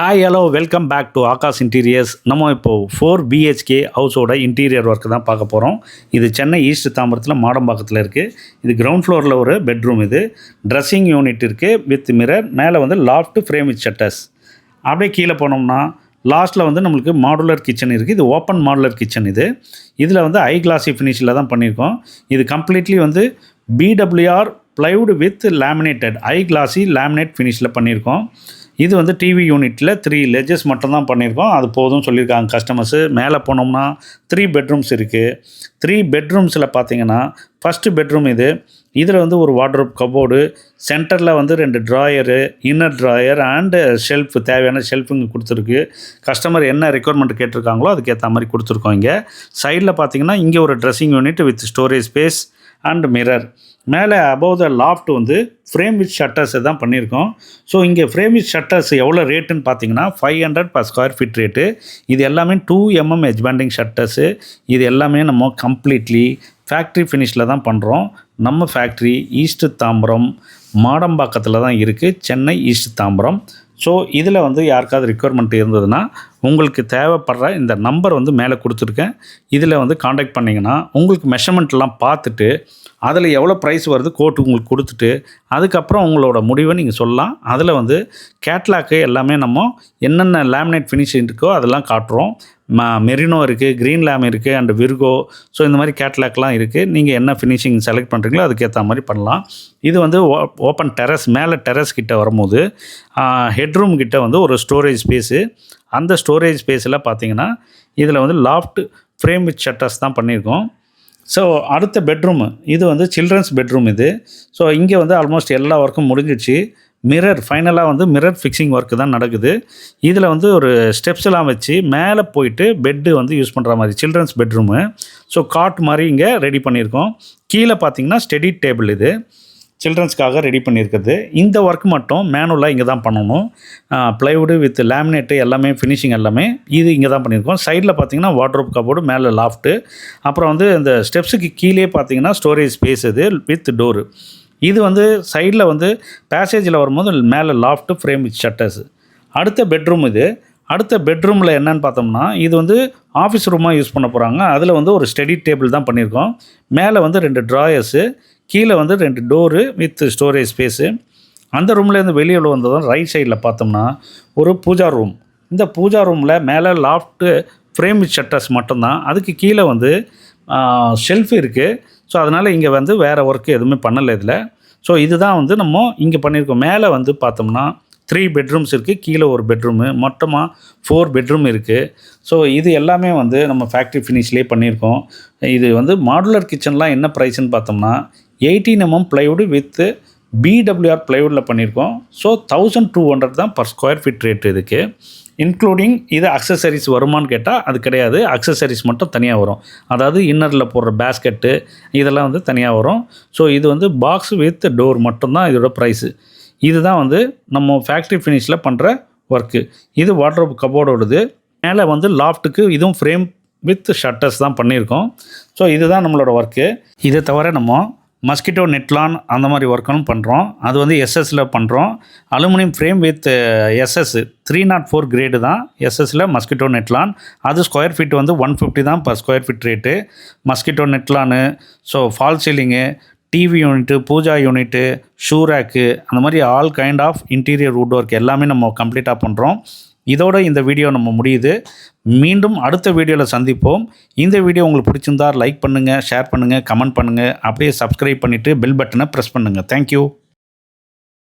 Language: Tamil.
Hi hello welcome back to Aakash interiors நம்ம இப்போது ஃபோர் பிஹெச்கே ஹவுஸோட இன்டீரியர் ஒர்க்கு தான் பார்க்க போகிறோம் இது சென்னை ஈஸ்ட் தாம்பரத்தில் மாடம்பாக்கத்தில் இருக்குது இது கிரவுண்ட் ஃப்ளோரில் ஒரு பெட்ரூம் இது. ட்ரெஸ்ஸிங் யூனிட் இருக்குது வித் மிரர் மேலே வந்து லாஃப்ட் ஃப்ரேம் வித் ஷட்டர்ஸ் அப்படியே கீழே போனோம்னா லாஸ்ட்டில் வந்து நம்மளுக்கு மாடுலர் கிச்சன் இருக்குது இது ஓப்பன் மாடுலர் கிச்சன் இது. இதில் வந்து ஐ கிளாஸி ஃபினிஷில் தான் பண்ணியிருக்கோம். இது கம்ப்ளீட்லி வந்து BWR plywood with laminated I glossy laminate ஃபினிஷில் பண்ணியிருக்கோம். இது வந்து டிவி யூனிட்டில் த்ரீ லெஜஸ் மட்டும்தான் பண்ணியிருக்கோம். அது போதும் சொல்லியிருக்காங்க கஸ்டமர்ஸு மேலே போனோம்னா த்ரீ பெட்ரூம்ஸ் இருக்குது த்ரீ பெட்ரூம்ஸில் பார்த்தீங்கன்னா ஃபஸ்ட்டு பெட்ரூம் இது. இதில் வந்து ஒரு வார்ட்ரோப் கபோர்டு சென்டரில் வந்து ரெண்டு drawer inner drawer and shelf தேவையான ஷெல்ஃபுங்க கொடுத்துருக்கு. கஸ்டமர் என்ன ரெக்குவயர்மெண்ட் கேட்டிருக்காங்களோ அதுக்கேற்ற மாதிரி கொடுத்துருக்கோம் இங்கே. சைடில் பார்த்தீங்கன்னா இங்கே ஒரு dressing unit with storage space and mirror மேலே அபவ் த லாஃப்ட் வந்து ஃப்ரேம் வித் ஷட்டர்ஸ் தான் பண்ணியிருக்கோம். ஸோ இங்கே ஃப்ரேம் வித் ஷட்டர்ஸ் எவ்வளோ ரேட்டுன்னு பார்த்தீங்கன்னா five hundred per square feet rate இது எல்லாமே டூ எம்எம் எஜ்பேண்டிங் ஷட்டர்ஸு இது எல்லாமே நம்ம கம்ப்ளீட்லி ஃபேக்ட்ரி ஃபினிஷில் தான் பண்ணுறோம் நம்ம ஃபேக்ட்ரி ஈஸ்ட் தாம்பரம் மாடம்பாக்கத்தில் தான் இருக்குது சென்னை ஈஸ்ட் தாம்பரம். ஸோ இதில் வந்து யாருக்காவது ரிக்குவயர்மெண்ட் இருந்ததுன்னா உங்களுக்கு தேவைப்படுற இந்த நம்பர் வந்து மேலே கொடுத்துருக்கேன். இதில் வந்து காண்டாக்ட் பண்ணிங்கன்னா உங்களுக்கு மெஷர்மெண்ட்லாம் பார்த்துட்டு அதில் எவ்வளோ ப்ரைஸ் வருது கோட்டு உங்களுக்கு கொடுத்துட்டு அதுக்கப்புறம் உங்களோட முடிவை நீங்கள் சொல்லலாம். அதில் வந்து கேட்லாக்கு எல்லாமே நம்ம என்னென்ன லேமினேட் ஃபினிஷிங் இருக்கோ அதெல்லாம் காட்டுறோம். ம மெரினோ இருக்குது க்ரீன் லேம் இருக்குது அண்ட் விர்கோ ஸோ இந்த மாதிரி கேட்லாக்லாம் இருக்குது நீங்கள் என்ன ஃபினிஷிங் செலக்ட் பண்ணுறீங்களோ அதுக்கேற்ற மாதிரி பண்ணலாம். இது வந்து ஓப்பன் டெரஸ் மேலே டெரஸ் கிட்ட வரும்போது ஹெட்ரூம் கிட்ட வந்து ஒரு ஸ்டோரேஜ் ஸ்பேஸு அந்த ஸ்டோரேஜ் ஸ்பேஸில் பார்த்தீங்கன்னா இதில் வந்து லாஃப்ட் ஃப்ரேம் வித் ஷட்டர்ஸ் தான் பண்ணியிருக்கோம். ஸோ அடுத்த பெட்ரூமு இது வந்து சில்ட்ரன்ஸ் பெட்ரூம் இது. ஸோ இங்கே வந்து ஆல்மோஸ்ட் எல்லா ஒர்க்கும் முடிஞ்சிச்சு மிரர் ஃபைனலாக வந்து மிரர் ஃபிக்ஸிங் ஒர்க்கு தான் நடக்குது. இதில் வந்து ஒரு ஸ்டெப்ஸ் எல்லாம் வச்சு மேலே போயிட்டு பெட்டு வந்து யூஸ் பண்ணுற மாதிரி சில்ட்ரன்ஸ் பெட்ரூமு ஸோ காட் மாதிரி இங்கே ரெடி பண்ணியிருக்கோம். கீழே பார்த்தீங்கன்னா ஸ்டெடி டேபிள் இது. சில்ட்ரன்ஸ்க்காக ரெடி பண்ணியிருக்குது இந்த ஒர்க் மட்டும் மேனுவலாக இங்கே தான் பண்ணணும். ப்ளைவுடு வித் லேமினேட்டு எல்லாமே ஃபினிஷிங் எல்லாமே இது இங்கே தான் பண்ணியிருக்கோம். சைடில் பார்த்தீங்கன்னா வாட்ரோப் கபோர்டு மேலே லாஃப்ட்டு அப்புறம் வந்து இந்த ஸ்டெப்ஸுக்கு கீழே பார்த்தீங்கன்னா ஸ்டோரேஜ் ஸ்பேஸ் இது வித் டோரு இது வந்து சைடில் வந்து பேசேஜில் வரும்போது மேலே லாஃப்ட்டு ஃப்ரேம் வித் ஷட்டர்ஸ் அடுத்த பெட்ரூம் இது. அடுத்த பெட்ரூமில் என்னன்னு பார்த்தோம்னா இது வந்து ஆஃபீஸ் ரூமாக யூஸ் பண்ண போகிறாங்க அதில் வந்து ஒரு ஸ்டடி டேபிள் தான் பண்ணியிருக்கோம். மேலே வந்து ரெண்டு ட்ராயர்ஸு கீழே வந்து ரெண்டு டோரு வித் ஸ்டோரேஜ் ஸ்பேஸு. அந்த ரூம்லேருந்து வெளியே வந்ததும் ரைட் சைடில் பார்த்தோம்னா ஒரு பூஜா ரூம். இந்த பூஜா ரூமில் மேலே லாஃப்ட்டு ஃப்ரேம் ஷட்டர்ஸ் மட்டும்தான். அதுக்கு கீழே வந்து ஷெல்ஃப் இருக்குது ஸோ அதனால் இங்கே வந்து வேறு ஒர்க்கு எதுவுமே பண்ணலை இதில். ஸோ இதுதான் வந்து நம்ம இங்கே பண்ணியிருக்கோம். மேலே வந்து பார்த்தோம்னா த்ரீ பெட்ரூம்ஸ் இருக்குது கீழே ஒரு பெட்ரூமு மொத்தமாக ஃபோர் பெட்ரூம் இருக்குது ஸோ இது எல்லாமே வந்து நம்ம ஃபேக்ட்ரி ஃபினிஷ்லேயே பண்ணியிருக்கோம். இது வந்து மாடுலர் கிச்சன்லாம் என்ன ப்ரைஸ்ன்னு பார்த்தோம்னா eighteen MM plywood with BWR ப்ளைவுட்டில் பண்ணியிருக்கோம் ஸோ தௌசண்ட் டூ ஹண்ட்ரட் தான் பர் ஸ்கொயர் ஃபீட் ரேட் இதுக்கு. இன்க்ளூடிங் இது அக்சசரிஸ் வருமானு கேட்டால் அது கிடையாது. அக்சசரிஸ் மட்டும் தனியாக வரும். அதாவது இன்னரில் போடுற பேஸ்கெட்டு இதெல்லாம் வந்து தனியாக வரும். ஸோ இது வந்து பாக்ஸ் வித் டோர் மட்டும்தான் இதோட ப்ரைஸு இதுதான் வந்து நம்ம ஃபேக்ட்ரி ஃபினிஷில் பண்ணுற ஒர்க்கு இது வாட்ரோப் கபோர்டோடது மேலே வந்து லாஃப்ட்டுக்கு இதுவும் ஃப்ரேம் வித் ஷட்டர்ஸ் தான் பண்ணியிருக்கோம் ஸோ இதுதான் நம்மளோட ஒர்க்கு இதை தவிர நம்ம மஸ்கிட்டோ நெட்லான் அந்த மாதிரி ஒர்க்கும் பண்ணுறோம் அது வந்து எஸ்எஸ்சில் பண்ணுறோம் aluminium frame with SS three naught four grade தான் எஸ்எஸ்சில் மஸ்கிட்டோ நெட்லான் அது ஸ்கொயர் ஃபீட் வந்து ஒன் ஃபிஃப்டி தான் per square feet rate mosquito Netlon so fall ceiling TV unit pooja unit shoe rack அந்த மாதிரி all kind of interior wood work எல்லாமே நம்ம கம்ப்ளீட்டாக பண்ணுறோம் இதோட இந்த வீடியோ நம்ம முடியுது. மீண்டும் அடுத்த வீடியோவில் சந்திப்போம். இந்த வீடியோ உங்களுக்கு பிடிச்சிருந்தால் லைக் பண்ணுங்கள் ஷேர் பண்ணுங்கள் கமெண்ட் பண்ணுங்கள் அப்படியே சப்ஸ்கிரைப் பண்ணிவிட்டு பெல் பட்டனை ப்ரெஸ் பண்ணுங்கள் தேங்க்யூ